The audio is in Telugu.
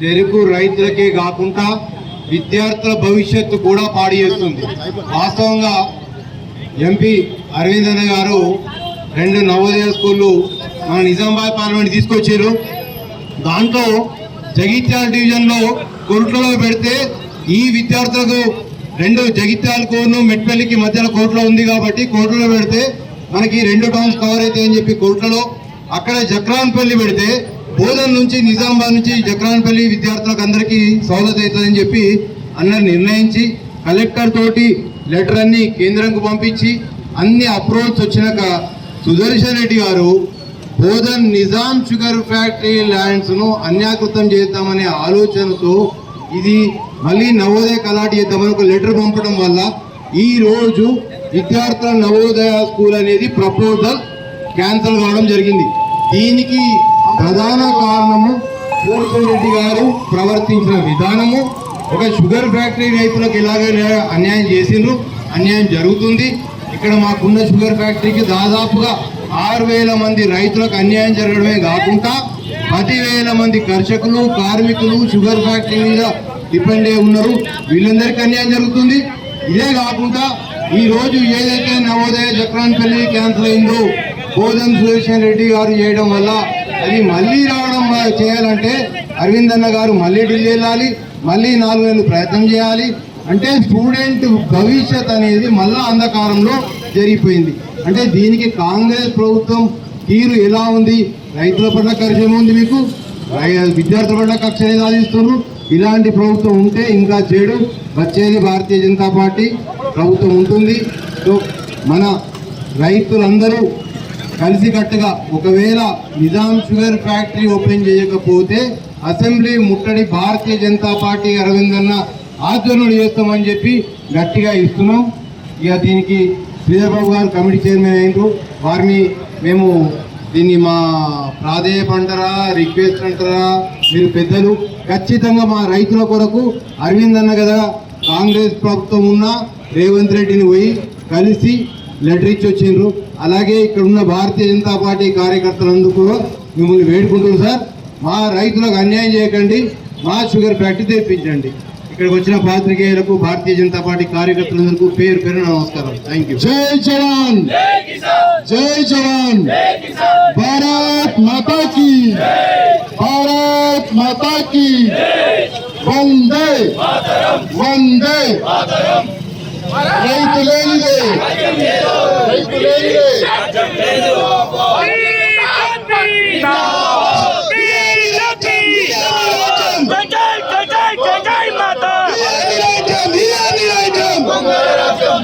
చెరుకు రైతులకే కాకుండా విద్యార్థుల భవిష్యత్తు కూడా పాడు చేస్తుంది. వాస్తవంగా ఎంపీ అరవింద్ అన్న గారు రెండు నవోదయ స్కూళ్ళు మన నిజామాబాద్ పార్లమెంట్ తీసుకొచ్చారు. దాంట్లో జగిత్యాల డివిజన్లో కోర్టులో పెడితే ఈ విద్యార్థులకు రెండు జగిత్యాల కోర్ను మెట్పల్లికి మధ్యలో కోర్టులో ఉంది కాబట్టి కోర్టులో పెడితే మనకి రెండు టౌన్స్ కవర్ అవుతాయని చెప్పి కోర్టులో అక్కడ జక్రాన్పల్లి పెడితే బోధన్ నుంచి నిజామాబాద్ నుంచి జక్రాన్పల్లి విద్యార్థులకు అందరికీ సౌలత అవుతుందని చెప్పి అన్న నిర్ణయించి కలెక్టర్ తోటి లెటర్ అన్ని కేంద్రంకు పంపించి అన్ని అప్రోచ్ వచ్చినాక సుదర్శన్ రెడ్డి గారు బోధన్ నిజాం షుగర్ ఫ్యాక్టరీ ల్యాండ్స్ను అన్యాకృతం చేద్దామనే ఆలోచనతో ఇది మళ్ళీ నవోదయ కలాటి చేద్దామని ఒక లెటర్ పంపడం వల్ల ఈ రోజు విద్యార్థుల నవోదయ స్కూల్ అనేది ప్రపోజల్ క్యాన్సల్ కావడం జరిగింది. దీనికి ప్రధాన కారణము కోరుకునేటి రెడ్డి గారు ప్రవర్తించిన విధానము. ఒక షుగర్ ఫ్యాక్టరీ రైతులకు ఇలాగే అన్యాయం చేసిండ్రు. అన్యాయం జరుగుతుంది. ఇక్కడ మాకున్న షుగర్ ఫ్యాక్టరీకి దాదాపుగా ఆరు వేల మంది రైతులకు అన్యాయం జరగడమే కాకుండా పదివేల మంది కర్షకులు కార్మికులు షుగర్ ఫ్యాక్టరీ మీద డిపెండ్ అయి ఉన్నారు. వీళ్ళందరికీ అన్యాయం జరుగుతుంది. ఇదే కాకుండా ఈ రోజు ఏదైతే నవోదయ చక్రాన్పల్లి క్యాన్సిల్ అయిందో బోధన్ సురేషన్ రెడ్డి గారు చేయడం వల్ల అది మళ్ళీ రావడం చేయాలంటే అరవింద్ అన్న గారు మళ్ళీ ఢిల్లీ వెళ్ళాలి మళ్ళీ నాలుగు నెలలు ప్రయత్నం చేయాలి. అంటే స్టూడెంట్ భవిష్యత్ అనేది మళ్ళా అంధకారంలో జరిగిపోయింది. అంటే దీనికి కాంగ్రెస్ ప్రభుత్వం తీరు ఎలా ఉంది? రైతుల పట్ల కరిచయం ఉంది మీకు? రై- విద్యార్థుల పట్ల కక్ష సాధిస్తున్నారు. ఇలాంటి ప్రభుత్వం ఉంటే ఇంకా చెడు. వచ్చేది భారతీయ జనతా పార్టీ ప్రభుత్వం ఉంటుంది. సో మన రైతులందరూ కలిసికట్టుగా ఒకవేళ నిజాం షుగర్ ఫ్యాక్టరీ ఓపెన్ చేయకపోతే అసెంబ్లీ ముట్టడి భారతీయ జనతా పార్టీ అరవింద్ అన్న ఆధ్వర్యంలో చేస్తామని చెప్పి గట్టిగా ఇస్తున్నాం. ఇక దీనికి శ్రీధర్బాబు గారు కమిటీ చైర్మన్ అయినరు. వారిని మేము దీన్ని మా ప్రాధేయపు అంటారా రిక్వెస్ట్ అంటారా మీరు పెద్దలు ఖచ్చితంగా మా రైతుల కొరకు అరవింద్ అన్న కదా కాంగ్రెస్ ప్రభుత్వం ఉన్న రేవంత్ రెడ్డిని పోయి కలిసి లెటర్ ఇచ్చి వచ్చిండ్రు. అలాగే ఇక్కడ ఉన్న భారతీయ జనతా పార్టీ కార్యకర్తలందుకు కూడా మిమ్మల్ని వేడుకుంటున్నారు సార్. మా రైతులకు అన్యాయం చేయకండి మా షుగర్ ఫ్యాక్టరీ తెప్పించండి. ఇక్కడికి వచ్చిన పాత్రికేయులకు భారతీయ జనతా పార్టీ కార్యకర్తలందరికీ పేరు పేరు నమస్కారం. థ్యాంక్ యూ జై జవాన్! జై జవాన్! భారత్ మాతా की భారత్ మాతా की వందే! వందే! రైతు లేనిదే రైతు లేనిదే జై జై జై మాతా జై జై జై జై